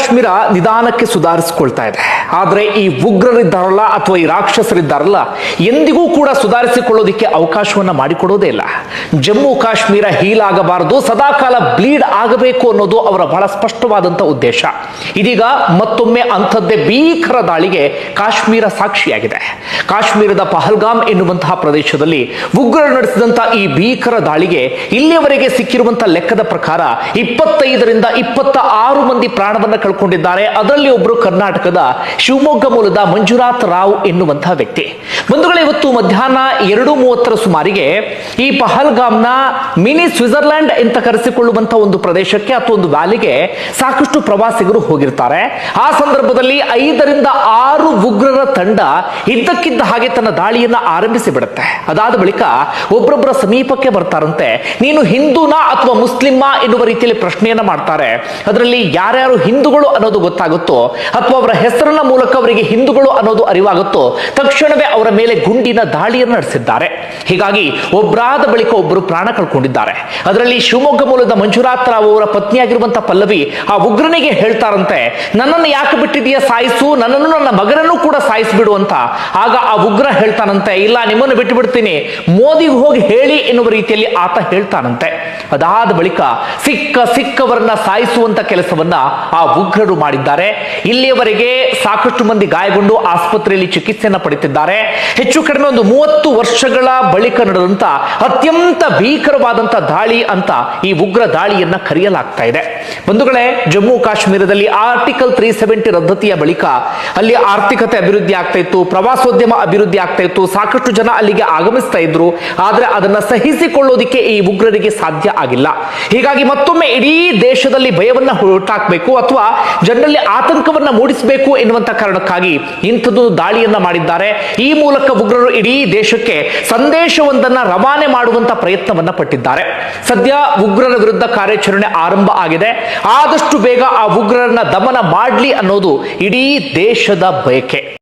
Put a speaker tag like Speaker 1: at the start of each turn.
Speaker 1: ಕಾಶ್ಮೀರ ನಿಧಾನಕ್ಕೆ ಸುಧಾರಿಸಿಕೊಳ್ತಾ ಇದೆ. ಆದರೆ ಈ ಉಗ್ರರಿದ್ದಾರಲ್ಲ ಅಥವಾ ಈ ರಾಕ್ಷಸರಿದ್ದಾರಲ್ಲ, ಎಂದಿಗೂ ಕೂಡ ಸುಧಾರಿಸಿಕೊಳ್ಳೋದಿಕ್ಕೆ ಅವಕಾಶವನ್ನ ಮಾಡಿಕೊಡೋದೇ ಇಲ್ಲ. ಜಮ್ಮು ಕಾಶ್ಮೀರ ಹೀಲ್ ಆಗಬಾರದು ಸದಾಕಾಲ ಬ್ಲೀಡ್ ಆಗಬೇಕು ಅನ್ನೋದು ಅವರ ಬಹಳ ಸ್ಪಷ್ಟವಾದಂಥ ಉದ್ದೇಶ. ಇದೀಗ ಮತ್ತೊಮ್ಮೆ ಅಂಥದ್ದೇ ಭೀಕರ ದಾಳಿಗೆ ಕಾಶ್ಮೀರ ಸಾಕ್ಷಿಯಾಗಿದೆ. ಕಾಶ್ಮೀರದ ಪಹಲ್ಗಾಮ್ ಎನ್ನುವಂತಹ ಪ್ರದೇಶದಲ್ಲಿ ಉಗ್ರರು ನಡೆಸಿದಂತಹ ಈ ಭೀಕರ ದಾಳಿಗೆ ಇಲ್ಲಿಯವರೆಗೆ ಸಿಕ್ಕಿರುವಂತಹ ಲೆಕ್ಕದ ಪ್ರಕಾರ ಇಪ್ಪತ್ತೈದರಿಂದ ಇಪ್ಪತ್ತ ಆರು ಮಂದಿ ಪ್ರಾಣವನ್ನ ಕಳ್ಕೊಂಡಿದ್ದಾರೆ ಅದರಲ್ಲಿ ಒಬ್ಬರು ಕರ್ನಾಟಕದ ಶಿವಮೊಗ್ಗ ಮೂಲದ ಮಂಜುನಾಥ್ ರಾವ್ ಎನ್ನುವಂತಹ ವ್ಯಕ್ತಿ. ಬಂಧುಗಳೇ, ಇವತ್ತು ಮಧ್ಯಾಹ್ನ ಎರಡು ಮೂವತ್ತರ ಸುಮಾರಿಗೆ ಈ ಪಹಲ್ಗಾಮ್ನ ಮಿನಿ ಸ್ವಿಟ್ಜರ್ಲ್ಯಾಂಡ್ ಅಂತ ಕರೆಸಿಕೊಳ್ಳುವಂತಹ ಒಂದು ಪ್ರದೇಶಕ್ಕೆ ಅಥವಾ ಒಂದು ವ್ಯಾಲಿಗೆ ಸಾಕಷ್ಟು ಪ್ರವಾಸಿಗರು ಹೋಗಿರ್ತಾರೆ. ಆ ಸಂದರ್ಭದಲ್ಲಿ ಐದರಿಂದ ಆರು ಉಗ್ರರ ತಂಡ ಇದ್ದಕ್ಕಿದ್ದ ಹಾಗೆ ತನ್ನ ದಾಳಿಯನ್ನ ಆರಂಭಿಸಿ ಬಿಡುತ್ತೆ. ಅದಾದ ಬಳಿಕ ಒಬ್ಬೊಬ್ಬರ ಸಮೀಪಕ್ಕೆ ಬರ್ತಾರಂತೆ. ನೀನು ಹಿಂದೂನಾ ಅಥವಾ ಮುಸ್ಲಿಮಾ ಎನ್ನುವ ರೀತಿಯಲ್ಲಿ ಪ್ರಶ್ನೆಯನ್ನ ಮಾಡ್ತಾರೆ. ಅದರಲ್ಲಿ ಯಾರ್ಯಾರು ಹಿಂದೂಗಳು ಅನ್ನೋದು ಗೊತ್ತಾಗುತ್ತೋ, ಅಥವಾ ಅವರ ಹೆಸರಿನ ಮೂಲಕ ಅವರಿಗೆ ಹಿಂದೂಗಳು ಅನ್ನೋದು ಅರಿವಾಗುತ್ತೋ, ತಕ್ಷಣವೇ ಅವರ ಮೇಲೆ ಗುಂಡಿನ ದಾಳಿಯನ್ನು ನಡೆಸಿದ್ದಾರೆ. ಹೀಗಾಗಿ ಒಬ್ಬರಾದ ಬಳಿಕ ಒಬ್ಬರು ಪ್ರಾಣ ಕಳ್ಕೊಂಡಿದ್ದಾರೆ. ಅದರಲ್ಲಿ ಶಿವಮೊಗ್ಗ ಮೂಲದ ಮಂಜುನಾಥ್ ರಾವ್ ಅವರ ಪತ್ನಿಯಾಗಿರುವಂತಹ ಪಲ್ಲವಿ ಆ ಉಗ್ರನಿಗೆ ಹೇಳ್ತಾರಂತೆ, ನನ್ನನ್ನು ಯಾಕೆ ಬಿಟ್ಟಿದೀಯ ಸಾಯಿಸು. ನನ್ನನ್ನು ನನ್ನ ಮಗನನ್ನು ಕೂಡ ಸಾಯಿಸಿಬಿಡು ಅಂತ. ಆಗ ಆ ಉಗ್ರ ಹೇಳ್ತಾನಂತೆ, ಇಲ್ಲ, ನಿಮ್ಮನ್ನು ಬಿಟ್ಟು ಬಿಡ್ತೀನಿ ಮೋದಿಗೆ ಹೋಗಿ ಹೇಳಿ ಎನ್ನುವ ರೀತಿಯಲ್ಲಿ ಆತ ಹೇಳ್ತಾನಂತೆ. ಅದಾದ ಬಳಿಕ ಸಿಕ್ಕ ಸಿಕ್ಕವರನ್ನ ಸಾಯಿಸುವಂತ ಕೆಲಸವನ್ನ ಆ ಉಗ್ರರು ಮಾಡಿದ್ದಾರೆ. ಇಲ್ಲಿಯವರೆಗೆ ಸಾಕಷ್ಟು ಮಂದಿ ಗಾಯಗೊಂಡು ಆಸ್ಪತ್ರೆಯಲ್ಲಿ ಚಿಕಿತ್ಸೆಯನ್ನು ಪಡೆಯುತ್ತಿದ್ದಾರೆ. ಹೆಚ್ಚು ಕಡಿಮೆ ಒಂದು ಮೂವತ್ತು ವರ್ಷಗಳ ಬಳಿಕ ನಡೆದಂತ ಅತ್ಯಂತ ಭೀಕರವಾದಂತ ದಾಳಿ ಅಂತ ಈ ಉಗ್ರ ದಾಳಿಯನ್ನ ಕರೆಯಲಾಗ್ತಾ ಇದೆ. ಬಂಧುಗಳೇ, ಜಮ್ಮು ಕಾಶ್ಮೀರದಲ್ಲಿ ಆರ್ಟಿಕಲ್ ತ್ರೀ ಸೆವೆಂಟಿ ರದ್ದತಿಯ ಬಳಿಕ ಅಲ್ಲಿ ಆರ್ಥಿಕತೆ ಅಭಿವೃದ್ಧಿ ಆಗ್ತಾ ಇತ್ತು, ಪ್ರವಾಸೋದ್ಯಮ ಅಭಿವೃದ್ಧಿ ಆಗ್ತಾ ಇತ್ತು, ಸಾಕಷ್ಟು ಜನ ಅಲ್ಲಿಗೆ ಆಗಮಿಸ್ತಾ ಇದ್ರು, ಆದ್ರೆ ಅದನ್ನ ಸಹಿಸಿಕೊಳ್ಳೋದಿಕ್ಕೆ ಈ ಉಗ್ರರಿಗೆ ಸಾಧ್ಯ ಆಗಿಲ್ಲ. ಹೀಗಾಗಿ ಮತ್ತೊಮ್ಮೆ ಇಡೀ ದೇಶದಲ್ಲಿ ಭಯವನ್ನ ಹುಟ್ಟಾಕಬೇಕು ಅಥವಾ ಜನರಲ್ಲಿ ಆತಂಕವನ್ನ ಮೂಡಿಸಬೇಕು ಎನ್ನುವಂತ ಕಾರಣಕ್ಕಾಗಿ ಇಂಥದ್ದು ದಾಳಿಯನ್ನ ಮಾಡಿದ್ದಾರೆ. ಈ ಮೂಲಕ ಉಗ್ರರು ಇಡೀ ದೇಶಕ್ಕೆ ಸಂದೇಶವೊಂದನ್ನ ರವಾನೆ ಮಾಡುವಂತ ಪ್ರಯತ್ನವನ್ನ ಪಟ್ಟಿದ್ದಾರೆ. ಸದ್ಯ ಉಗ್ರರ ವಿರುದ್ಧ ಕಾರ್ಯಾಚರಣೆ ಆರಂಭ ಆಗಿದೆ. ಆದಷ್ಟು ಬೇಗ ಆ ಉಗ್ರರನ್ನ ದಮನ ಮಾಡಲಿ ಅನ್ನೋದು ಇಡೀ ದೇಶದ ಬಯಕೆ.